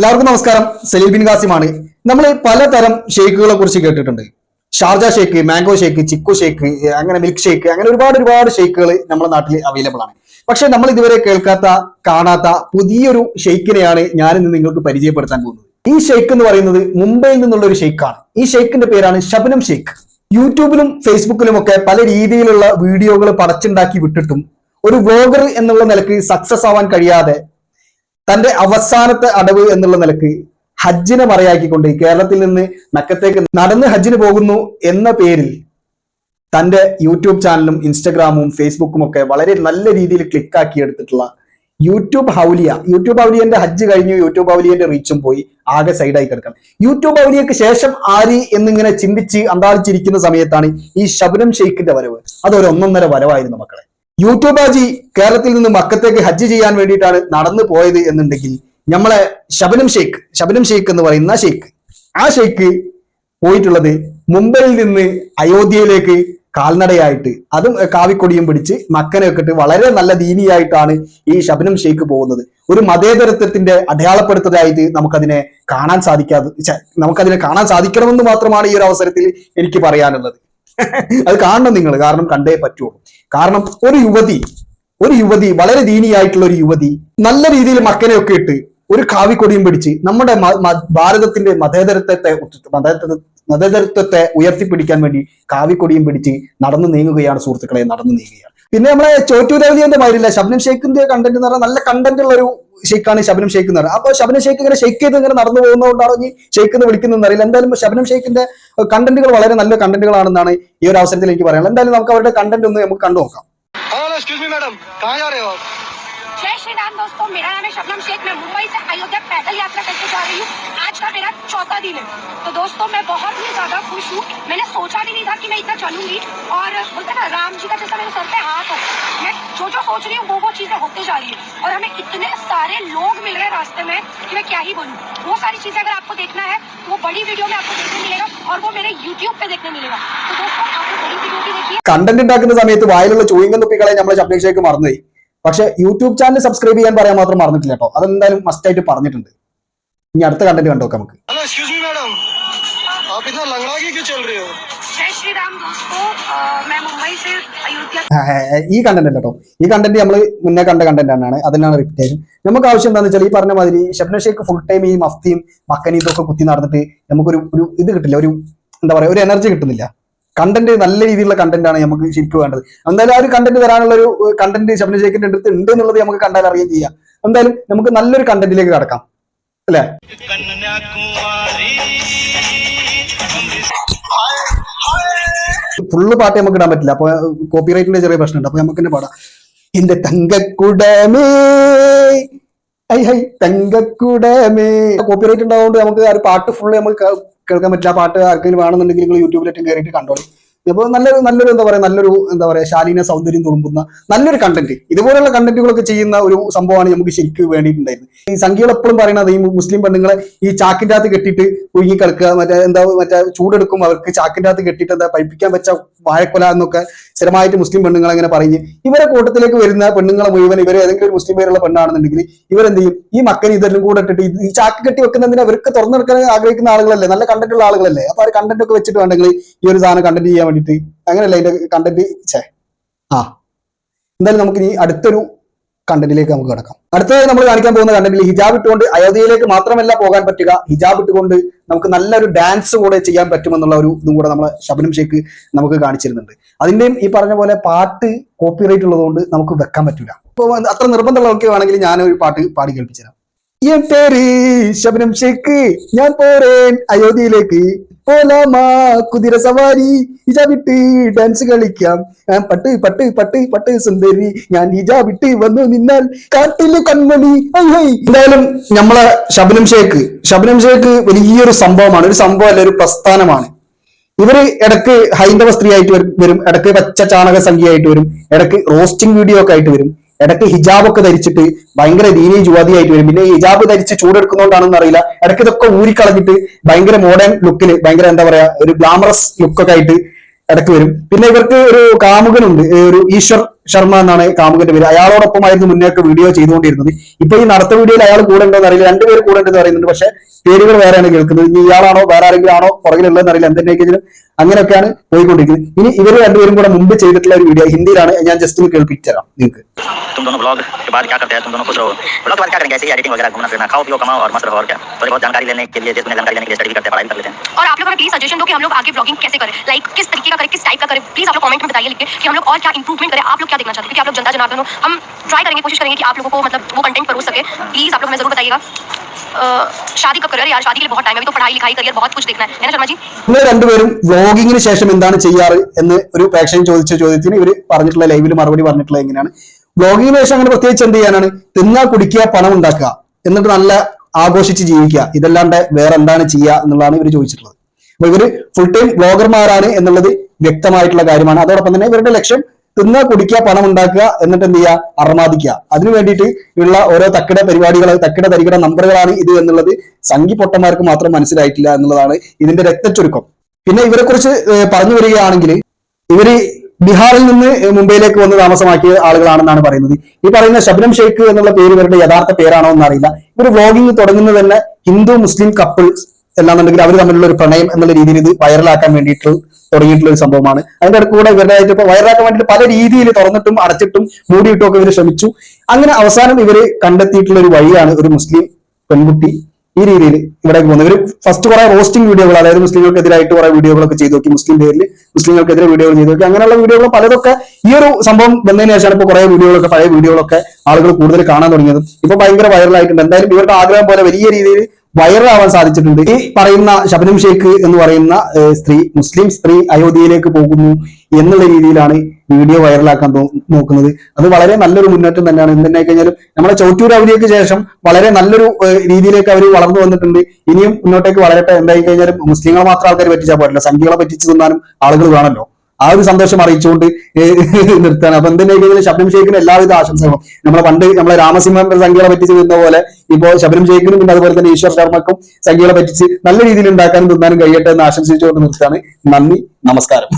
എല്ലാവർക്കും നമസ്കാരം. സലീബിൻ ഖാസിമാണ് നമ്മൾ പലതരം ഷേക്കുകളെ കുറിച്ച് കേട്ടിട്ടുണ്ട്. Sharjah shake mango shake chikoo shake അങ്ങനെ മിൽക്ക് ഷേക്ക് അങ്ങനെ ഒരുപാട് ഒരുപാട് ഷേക്കുകൾ നമ്മുടെ നാട്ടിൽ അവൈലബിൾ ആണ്. പക്ഷെ നമ്മൾ ഇതുവരെ കേൾക്കാത്ത കാണാത്ത പുതിയൊരു ഷെയ്ക്കിനെയാണ് ഞാനിന്ന് നിങ്ങൾക്ക് പരിചയപ്പെടുത്താൻ പോകുന്നത്. ഈ ഷെയ്ക്ക് എന്ന് പറയുന്നത് മുംബൈയിൽ നിന്നുള്ള ഒരു ഷെയ്ക്കാണ് ഈ ഷെയ്ക്കിന്റെ പേരാണ് ശബനം ഷെയ്ക്ക് യൂട്യൂബിലും ഫേസ്ബുക്കിലും ഒക്കെ പല രീതിയിലുള്ള വീഡിയോകൾ പടച്ചുണ്ടാക്കി വിട്ടിട്ടും ഒരു വ്ലോഗർ എന്നുള്ള നിലയ്ക്ക് സക്സസ് ആവാൻ കഴിയാതെ തന്റെ അവസാനത്തെ അടവ് എന്നുള്ള നിലയ്ക്ക് ഹജ്ജിനെ മറയാക്കിക്കൊണ്ട് കേരളത്തിൽ നിന്ന് നക്കത്തേക്ക് നടന്ന് ഹജ്ജിന് പോകുന്നു എന്ന പേരിൽ തന്റെ യൂട്യൂബ് ചാനലും ഇൻസ്റ്റഗ്രാമും ഫേസ്ബുക്കും ഒക്കെ വളരെ നല്ല രീതിയിൽ ക്ലിക്കാക്കി എടുത്തിട്ടുള്ള യൂട്യൂബ് ഹൗലിയ. യൂട്യൂബ് ഹൗലിയന്റെ ഹജ്ജ് കഴിഞ്ഞു യൂട്യൂബ് ഹൗലിയന്റെ റീച്ചും പോയി ആകെ സൈഡായി കിടക്കണം. യൂട്യൂബ് ഹൗലിയക്ക് ശേഷം ആര് എന്നിങ്ങനെ ചിന്തിച്ച് അന്താളിച്ചിരിക്കുന്ന സമയത്താണ് ഈ ശബനം ഷെയ്ഖിന്റെ വരവ്. അതൊരു ഒന്നൊന്നര വരവായിരുന്നു മക്കളെ. യൂട്യൂബ് ഹാജി കേരളത്തിൽ നിന്ന് മക്കത്തേക്ക് ഹജ്ജ് ചെയ്യാൻ വേണ്ടിയിട്ടാണ് നടന്നു പോയത് എന്നുണ്ടെങ്കിൽ നമ്മളെ ശബനം ഷെയ്ഖ് ശബനം ഷെയ്ഖ് എന്ന് പറയുന്ന ഷെയ്ഖ് ആ ഷെയ്ഖ് പോയിട്ടുള്ളത് മുംബൈയിൽ നിന്ന് അയോധ്യയിലേക്ക് കാൽനടയായിട്ട് അതും കാവിക്കൊടിയും പിടിച്ച് മക്കനെ ഇട്ട് വളരെ നല്ല ദീനിയായിട്ടാണ് ഈ ശബനം ഷെയ്ഖ് പോകുന്നത്. ഒരു മതേതരത്വത്തിന്റെ അടയാളപ്പെടുത്തതായിട്ട് നമുക്കതിനെ കാണാൻ സാധിക്കാതെ നമുക്കതിനെ കാണാൻ സാധിക്കണമെന്ന് മാത്രമാണ് ഈ ഒരു അവസരത്തിൽ എനിക്ക് പറയാനുള്ളത്. അത് കാണണം നിങ്ങൾ കാരണം കണ്ടേ പറ്റുള്ളൂ. കാരണം ഒരു യുവതി ഒരു യുവതി വളരെ ദീനിയായിട്ടുള്ള ഒരു യുവതി നല്ല രീതിയിൽ മക്കനെയൊക്കെ ഇട്ട് ഒരു കാവിക്കൊടിയും പിടിച്ച് നമ്മുടെ ഭാരതത്തിന്റെ മതേതരത്വത്തെ മതേതരത്വത്തെ ഉയർത്തിപ്പിടിക്കാൻ വേണ്ടി കാവിക്കൊടിയും പിടിച്ച് നടന്നു നീങ്ങുകയാണ് സുഹൃത്തുക്കളെ നടന്നു നീങ്ങുകയാണ്. പിന്നെ നമ്മളെ ചോറ്റൂരവലിയന്റെ മാതിരില്ല ഷബ്നം ഷെയ്ഖിന്റെ കണ്ടന്റ് എന്ന് പറഞ്ഞാൽ നല്ല കണ്ടന്റ് ഉള്ള ഒരു ഷെയ്ഖാണ് ശബനം ഷെയ്ഖ് എന്ന് പറയുന്നത് അപ്പോൾ ശബനം ഷെയ്ഖ് ഇങ്ങനെ ഷെയ്ക്ക് ചെയ്ത് ഇങ്ങനെ നടന്നു പോകുന്നതുകൊണ്ടാണോ ഈ ഷെയ്ഖ് എന്ന് വിളിക്കുന്നതെന്ന് അറിയില്ല. എന്തായാലും ശബനം ഷെയ്ഖിന്റെ കണ്ടന്റുകൾ വളരെ നല്ല കണ്ടന്റുകളാണെന്നാണ് ഈ ഒരു അവസരത്തിൽ എനിക്ക് പറയാനുള്ളത്. എന്തായാലും നമുക്ക് അവരുടെ കണ്ടന്റ് ഒന്ന് നമുക്ക് കണ്ടു നോക്കാം श्री राम दोस्तों मेरा नाम है शबनम शेख मैं मुंबई से अयोध्या पैदल यात्रा करके जा रही हूँ आज का मेरा चौथा दिन है तो दोस्तों मैं बहुत ही ज्यादा खुश हूँ मैंने सोचा भी नहीं था कि मैं इतना चलूंगी और बोलते हैं ना राम जी का जैसा मेरे सर पे हाथ है मैं जो जो सोच रही हूँ वो वो चीजें होते जा रही है और हमें इतने सारे लोग मिल रहे हैं रास्ते में कि मैं क्या ही बोलूँ वो सारी चीजें अगर आपको देखना है तो वो बड़ी वीडियो में आपको देखने मिलेगा और वो मेरे यूट्यूब पे देखने मिलेगा तो दोस्तों आपको बड़ी वीडियो भी देखिए കണ്ടന്റ് ഉണ്ടാക്കുന്ന സമയത്ത് വായിലുള്ള ചൂയിങ്കം തുപ്പികളെ നമ്മളെ ശബ്ദേഷേക്ക് മറന്നുപോയി പക്ഷെ യൂട്യൂബ് ചാനൽ സബ്സ്ക്രൈബ് ചെയ്യാൻ പറയാൻ മാത്രം മറന്നിട്ടില്ല കേട്ടോ. അതെന്തായാലും മസ്റ്റ് ആയിട്ട് പറഞ്ഞിട്ടുണ്ട്. ഇനി അടുത്ത കണ്ടന്റ് കണ്ടു നോക്കാം നമുക്ക്. ഈ കണ്ടന്റ് കേട്ടോ. ഈ കണ്ടന്റ് നമ്മൾ മുന്നേ കണ്ട കണ്ടന്റ് തന്നെയാണ്. അതിനാണ് റിപ്പിറ്റേഷൻ നമുക്ക് ആവശ്യം എന്താണെന്ന് വെച്ചാൽ ഈ പറഞ്ഞ മാതിരി ഷബ്ന ഷേഖ് ഫുൾ ടൈം ഈ മഫ്തിയും മക്കനി ഇതൊക്കെ കുത്തി നടന്നിട്ട് നമുക്കൊരു ഒരു ഇത് കിട്ടില്ല. ഒരു എന്താ പറയാ ഒരു എനർജി കിട്ടുന്നില്ല. കണ്ടന്റ് നല്ല രീതിയിലുള്ള കണ്ടന്റ് ആണ് നമുക്ക് ശരിക്കും വേണ്ടത്. എന്തായാലും ആ ഒരു കണ്ടന്റ് തരാനുള്ള ഒരു കണ്ടന്റ് ഷബ്ന ഷേക്കിന്റെ അടുത്ത് ഉണ്ട് എന്നുള്ളത് നമുക്ക് കണ്ടാൽ അറിയുകയും ചെയ്യാം. എന്തായാലും നമുക്ക് നല്ലൊരു കണ്ടന്റിലേക്ക് കടക്കാം. അല്ലേ? ഫുള്ള് പാട്ട് നമുക്ക് ഇടാൻ പറ്റില്ല. അപ്പൊ കോപ്പിറൈറ്റിന്റെ ചെറിയ പ്രശ്നമുണ്ട്. അപ്പൊ നമുക്ക് തന്നെ പാടാം. എന്റെ തങ്കക്കുടമേ ഐ ഹൈ തങ്കക്കുടമേ. കോപ്പിറൈറ്റ് ഉണ്ടാവുകൊണ്ട് നമുക്ക് ആ ഒരു പാട്ട് ഫുള്ള് നമുക്ക് കേൾക്കാൻ പറ്റില്ല. പാട്ട് ആർക്കെങ്കിലും വേണമെന്നുണ്ടെങ്കിൽ നിങ്ങൾ യൂട്യൂബിലേറ്റും കയറിയിട്ട് കണ്ടോളൂ. അപ്പോൾ നല്ലൊരു നല്ലൊരു എന്താ പറയാ നല്ലൊരു എന്താ പറയാ ശാലീന സൗന്ദര്യം തുളുമ്പുന്ന നല്ലൊരു കണ്ടന്റ് ഇതുപോലെയുള്ള കണ്ടന്റുകളൊക്കെ ചെയ്യുന്ന ഒരു സംഭവമാണ് നമുക്ക് ശരിക്കും വേണ്ടിയിട്ടുണ്ടായിരുന്നത്. ഈ സംഖ്യകൾ എപ്പോഴും പറയുന്നത് ഈ മുസ്ലിം പെണ്ണുങ്ങളെ ഈ ചാക്കിന്റെ അകത്ത് കെട്ടിട്ട് കുഴുങ്ങി കിടക്കുക മറ്റേ എന്താ മറ്റേ ചൂടെടുക്കും അവർക്ക് ചാക്കിന്റെ അകത്ത് കെട്ടിട്ട് എന്താ പഴിപ്പിക്കാൻ വെച്ച വാഴക്കൊല എന്നൊക്കെ സ്ഥിരമായിട്ട് മുസ്ലിം പെണ്ണുങ്ങൾ അങ്ങനെ പറഞ്ഞ് ഇവരെ കൂട്ടത്തിലേക്ക് വരുന്ന പെണ്ണുങ്ങളെ മുഴുവൻ ഇവർ ഏതെങ്കിലും ഒരു മുസ്ലിം പേരുള്ള പെണ്ണാണെന്നുണ്ടെങ്കിൽ ഇവരെന്ത് ചെയ്യും ഈ മക്കൻ ഇതെല്ലാം കൂടെ ഇട്ടിട്ട് ഈ ചാക്ക് കെട്ടി വെക്കുന്നതിന് അവർക്ക് തുറന്നെടുക്കാൻ ആഗ്രഹിക്കുന്ന ആളുകളല്ലേ? നല്ല കണ്ടന്റുള്ള ആളുകളല്ലേ? അപ്പൊ ആ കണ്ടന്റ് ഒക്കെ വെച്ചിട്ട് വേണ്ടെങ്കിൽ ഈ ഒരു സാധനം കണ്ടന്റ് ചെയ്യാൻ വേണ്ടിയിട്ട് അങ്ങനെയല്ല അതിന്റെ കണ്ടന്റ് ചേ ആ. എന്തായാലും നമുക്ക് ഇനി അടുത്തൊരു കണ്ടന്റിലേക്ക് നമുക്ക് കിടക്കാം. അടുത്തതായി നമ്മൾ കാണിക്കാൻ പോകുന്ന കണ്ടന്റിൽ ഹിജാബ് ഇട്ടുകൊണ്ട് അയോധ്യയിലേക്ക് മാത്രമല്ല പോകാൻ പറ്റുക. ഹിജാബ് ഇട്ടുകൊണ്ട് നമുക്ക് നല്ലൊരു ഡാൻസ് കൂടെ ചെയ്യാൻ പറ്റുമെന്നുള്ള ഒരു ഇതും കൂടെ നമ്മളെ ശബനം ഷേക്ക് നമുക്ക് കാണിച്ചിരുന്നുണ്ട്. അതിന്റെയും ഈ പറഞ്ഞ പോലെ പാട്ട് കോപ്പിറൈറ്റ് ഉള്ളതുകൊണ്ട് നമുക്ക് വെക്കാൻ പറ്റൂല. അപ്പൊ അത്ര ആണെങ്കിൽ ഞാൻ ഒരു പാട്ട് പാടി കേൾപ്പിച്ചു തരാം എൻ പേര് ശബനം ഞാൻ പോരേൻ അയോധ്യയിലേക്ക്. പോലാമാ കുതിര സവാരി ഹിജാബിട്ട് ഡാൻസ് കളിക്കാം. ഞാൻ പട്ട് പട്ട് പട്ട് പട്ട് സുന്ദരി ഞാൻ ഹിജാബിട്ട് വന്നു നിന്നാൽ കാട്ടിലെ കൺമണി. എന്തായാലും നമ്മളെ ശബനം ഷേക്ക് ശബനം ഷേക്ക് വലിയൊരു സംഭവമാണ്. ഒരു സംഭവം അല്ല ഒരു പ്രസ്ഥാനമാണ്. ഇവർ ഇടയ്ക്ക് ഹൈന്ദവ സ്ത്രീ ആയിട്ട് വരും- വരും. ഇടയ്ക്ക് പച്ച ചാണക സംഖ്യയായിട്ട് വരും. ഇടയ്ക്ക് റോസ്റ്റിംഗ് വീഡിയോ ഒക്കെ ആയിട്ട് വരും. ഇടയ്ക്ക് ഹിജാബ് ഒക്കെ ധരിച്ചിട്ട് ഭയങ്കര ദീനി ജുവാദിയായിട്ട് വരും. പിന്നെ ഹിജാബ് ധരിച്ച് ചൂടെടുക്കുന്നോണ്ടാണെന്ന് അറിയില്ല. ഇടയ്ക്ക് ഇതൊക്കെ ഊരിക്കളഞ്ഞിട്ട് ഭയങ്കര മോഡേൺ ലുക്കിൽ ഭയങ്കര എന്താ പറയാ ഒരു ഗ്ലാമറസ് ലുക്കൊക്കെ ആയിട്ട് ഇടയ്ക്ക് വരും. പിന്നെ ഇവർക്ക് ഒരു കാമുകനുണ്ട് ഒരു ഈശ്വർ ശർമ്മ എന്നാണ് കാമുകന്റെ പേര് അയാളോടൊപ്പമായിരുന്നു മുന്നേക്ക് വീഡിയോ ചെയ്തുകൊണ്ടിരുന്നത് ഇപ്പൊ ഈ നടത്ത വീഡിയോയിൽ അയാൾ കൂടെ ഉണ്ടോ അറിയില്ല രണ്ടുപേര് കൂടെ ഉണ്ടെന്ന് പറയുന്നുണ്ട് പക്ഷെ പേരുകൾ വേറെയാണ് കേൾക്കുന്നത് ഇനി ഇയാളാണോ വേറെ ആരെങ്കിലും ആണോ പുറകിലുള്ളതെന്ന് അറിയില്ല എന്തിനേക്കെങ്കിലും അങ്ങനെയൊക്കെയാണ് പോയിക്കൊണ്ടിരിക്കുന്നത് ഇനി ഇവർ രണ്ടുപേരും കൂടെ മുമ്പ് ചെയ്തിട്ടുള്ള ഒരു വീഡിയോ ഹിന്ദിയിലാണ് ഞാൻ ജസ്റ്റ് ഒന്ന് കേൾപ്പിച്ചു തരാം നിങ്ങൾക്ക് तुम दोनों ब्लॉग के बाद क्या करते हैं तुम दोनों खुश रहो ब्लॉग के बाद क्या करेंगे ऐसे ही एडिटिंग वगैरह घूमना फिरना खाओ पियो कमाओ और मस्त रहो और क्या थोड़ी बहुत जानकारी लेने के लिए देश दुनिया जानकारी लेने के लिए स्टडी भी करते हैं पढ़ाई भी कर लेते हैं और आप लोग हमें प्लीज सजेशन दो कि हम लोग आगे ब्लॉगिंग कैसे करें लाइक किस तरीके का करें किस टाइप का करें प्लीज आप लोग कमेंट में बताइए लिख के कि हम लोग और क्या इंप्रूवमेंट करें आप लोग क्या देखना चाहते हैं क्योंकि आप लोग जनता जनार्दन हो हम ट्राई करेंगे कोशिश करेंगे कि आप लोगों को मतलब वो कंटेंट परोस सके प्लीज आप लोग हमें जरूर बताइएगा अ, शादी कब करें यार शादी के लिए बहुत टाइम है अभी तो पढ़ाई लिखाई करियर बहुत कुछ देखना है है ना शर्मा जी നിങ്ങൾ രണ്ടുപേരും വ്ലോഗിങ്ങിന് ശേഷം എന്താണ് ചെയ്യാറ് എന്ന് ഒരു പ്രേക്ഷകൻ ചോദിച്ച ചോദ്യത്തിന് ഇവർ പറഞ്ഞിട്ടുള്ള ലൈവിൽ മറുപടി പറഞ്ഞിട്ടുള്ളത് എങ്ങനെയാണ് വ്ലോഗിങ്ങിന് ശേഷം അങ്ങനെ പ്രത്യേകിച്ച് എന്ത് ചെയ്യാനാണ് തിന്നാ കുടിക്കുക പണം ഉണ്ടാക്കുക എന്നിട്ട് നല്ല ആഘോഷിച്ച് ജീവിക്കുക ഇതല്ലാണ്ട് വേറെ എന്താണ് ചെയ്യുക എന്നുള്ളതാണ് ഇവർ ചോദിച്ചിട്ടുള്ളത് അപ്പൊ ഇവര് ഫുൾ ടൈം വ്ലോഗർമാരാണ് എന്നുള്ളത് വ്യക്തമായിട്ടുള്ള കാര്യമാണ് അതോടൊപ്പം തന്നെ ഇവരുടെ ലക്ഷ്യം തിന്നുക കുടിക്കുക പണം ഉണ്ടാക്കുക എന്നിട്ട് എന്ത് ചെയ്യുക? അർമാദിക്കുക. അതിനു വേണ്ടിയിട്ട് ഉള്ള ഓരോ തക്കിട പരിപാടികൾ തക്കിട തരികിട നമ്പറുകളാണ് ഇത് എന്നുള്ളത് സംഘി പൊട്ടന്മാർക്ക് മാത്രം മനസ്സിലായിട്ടില്ല എന്നുള്ളതാണ് ഇതിന്റെ രക്തചുരുക്കം പിന്നെ ഇവരെ കുറിച്ച് പറഞ്ഞു വരികയാണെങ്കിൽ ഇവർ ബീഹാറിൽ നിന്ന് മുംബൈയിലേക്ക് വന്ന് താമസമാക്കിയ ആളുകളാണെന്നാണ് പറയുന്നത്. ഈ പറയുന്ന ശബനം ഷെയ്ഖ് എന്നുള്ള പേര് ഇവരുടെ യഥാർത്ഥ പേരാണോ എന്നറിയില്ല. ഇവർ വ്ലോഗിംഗ് തുടങ്ങുന്നത് തന്നെ ഹിന്ദു മുസ്ലിം കപ്പിൾസ് എല്ലാന്നുണ്ടെങ്കിൽ അവർ തമ്മിലുള്ള ഒരു പ്രണയം എന്നുള്ള രീതിയിൽ ഇത് വൈറലാക്കാൻ വേണ്ടിയിട്ട് തുടങ്ങിയിട്ടുള്ള ഒരു സംഭവമാണ്. അതിന്റെ അടുത്ത് കൂടെ ഇവരുടെ ഇപ്പൊ വൈറലാക്കാൻ വേണ്ടിയിട്ട് പല രീതിയിൽ തുറന്നിട്ടും അടച്ചിട്ടും മൂടിയിട്ടും ഒക്കെ ഇവർ ശ്രമിച്ചു. അങ്ങനെ അവസാനം ഇവർ കണ്ടെത്തിയിട്ടുള്ള ഒരു വഴിയാണ് ഒരു മുസ്ലിം പെൺകുട്ടി ഈ രീതിയിൽ ഇവിടെ പോകുന്നത്. ഇവർ ഫസ്റ്റ് കുറെ റോസ്റ്റിംഗ് വീഡിയോകൾ അതായത് മുസ്ലിങ്ങൾക്കെതിരായിട്ട് കുറെ വീഡിയോകളൊക്കെ ചെയ്തു നോക്കി മുസ്ലിം പേരിൽ മുസ്ലിങ്ങൾക്കെതിരെ വീഡിയോകൾ ചെയ്തു നോക്കി. അങ്ങനെയുള്ള വീഡിയോകൾ പലതൊക്കെ ഈ ഒരു സംഭവം വന്നതിന് ശേഷമാണ് ഇപ്പൊ കുറെ വീഡിയോകളൊക്കെ പഴയ വീഡിയോകളൊക്കെ ആളുകൾ കൂടുതൽ കാണാൻ തുടങ്ങിയത്. ഇപ്പൊ ഭയങ്കര വൈറലായിട്ടുണ്ട് എന്തായാലും ഇവരുടെ ആഗ്രഹം പോലെ വലിയ രീതിയിൽ വൈറലാവാൻ സാധിച്ചിട്ടുണ്ട്. ഈ പറയുന്ന ശബനം ഷേഖ് എന്ന് പറയുന്ന സ്ത്രീ മുസ്ലിം സ്ത്രീ അയോധ്യയിലേക്ക് പോകുന്നു എന്നുള്ള രീതിയിലാണ് വീഡിയോ വൈറലാക്കാൻ നോക്കുന്നത്. അത് വളരെ നല്ലൊരു മുന്നേറ്റം തന്നെയാണ്. എന്തെന്നെ കഴിഞ്ഞാലും നമ്മുടെ ചോറ്റൂർ അവധിക്ക് ശേഷം വളരെ നല്ലൊരു രീതിയിലേക്ക് അവർ വളർന്നു വന്നിട്ടുണ്ട്. ഇനിയും മുന്നോട്ടേക്ക് വളരട്ടെ. എന്തായി കഴിഞ്ഞാലും മുസ്ലിങ്ങളെ മാത്രം ആൾക്കാർ പറ്റിച്ചാൽ പോരല്ലോ. സംഖ്യകളെ പറ്റിച്ചു തിന്നാനും ആളുകൾ വേണമല്ലോ ആ ഒരു സന്തോഷം അറിയിച്ചുകൊണ്ട് നിർത്താൻ അപ്പൊ എന്തിനാ കഴിഞ്ഞാൽ ശബനം ഷെയ്ഖിന് എല്ലാവിധ ആശംസകളും. നമ്മളെ പണ്ട് നമ്മളെ രാമസിംഹം സംഖ്യകളെ പറ്റിച്ച് നിന്ന പോലെ ഇപ്പോൾ ശബനം ഷേഖിനും പിന്നെ അതുപോലെ തന്നെ ഈശ്വർ ശർമ്മക്കും സംഖ്യകളെ പറ്റിച്ച് നല്ല രീതിയിൽ ഉണ്ടാക്കാനും തിന്നാനും കഴിയട്ടെ എന്ന് ആശംസിച്ചുകൊണ്ട് നിർത്താണ് നന്ദി നമസ്കാരം.